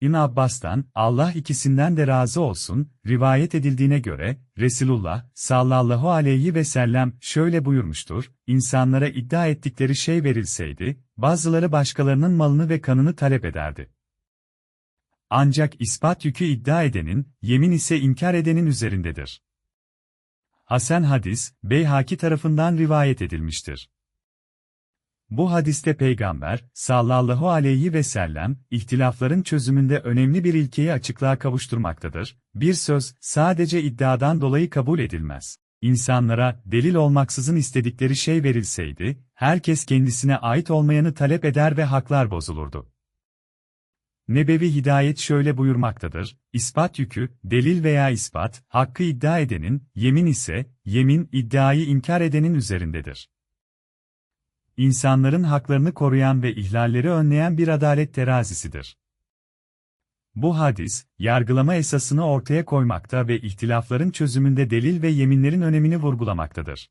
İbn Abbas'tan, Allah ikisinden de razı olsun, rivayet edildiğine göre, Resulullah, sallallahu aleyhi ve sellem, şöyle buyurmuştur, insanlara iddia ettikleri şey verilseydi, bazıları başkalarının malını ve kanını talep ederdi. Ancak ispat yükü iddia edenin, yemin ise inkar edenin üzerindedir. Hasan hadis, Beyhaki tarafından rivayet edilmiştir. Bu hadiste peygamber, sallallahu aleyhi ve sellem, ihtilafların çözümünde önemli bir ilkeyi açıklığa kavuşturmaktadır. Bir söz, sadece iddiadan dolayı kabul edilmez. İnsanlara, delil olmaksızın istedikleri şey verilseydi, herkes kendisine ait olmayanı talep eder ve haklar bozulurdu. Nebevi Hidayet şöyle buyurmaktadır, ispat yükü, delil veya ispat, hakkı iddia edenin, yemin ise, yemin, iddiayı inkar edenin üzerindedir. İnsanların haklarını koruyan ve ihlalleri önleyen bir adalet terazisidir. Bu hadis, yargılama esasını ortaya koymakta ve ihtilafların çözümünde delil ve yeminlerin önemini vurgulamaktadır.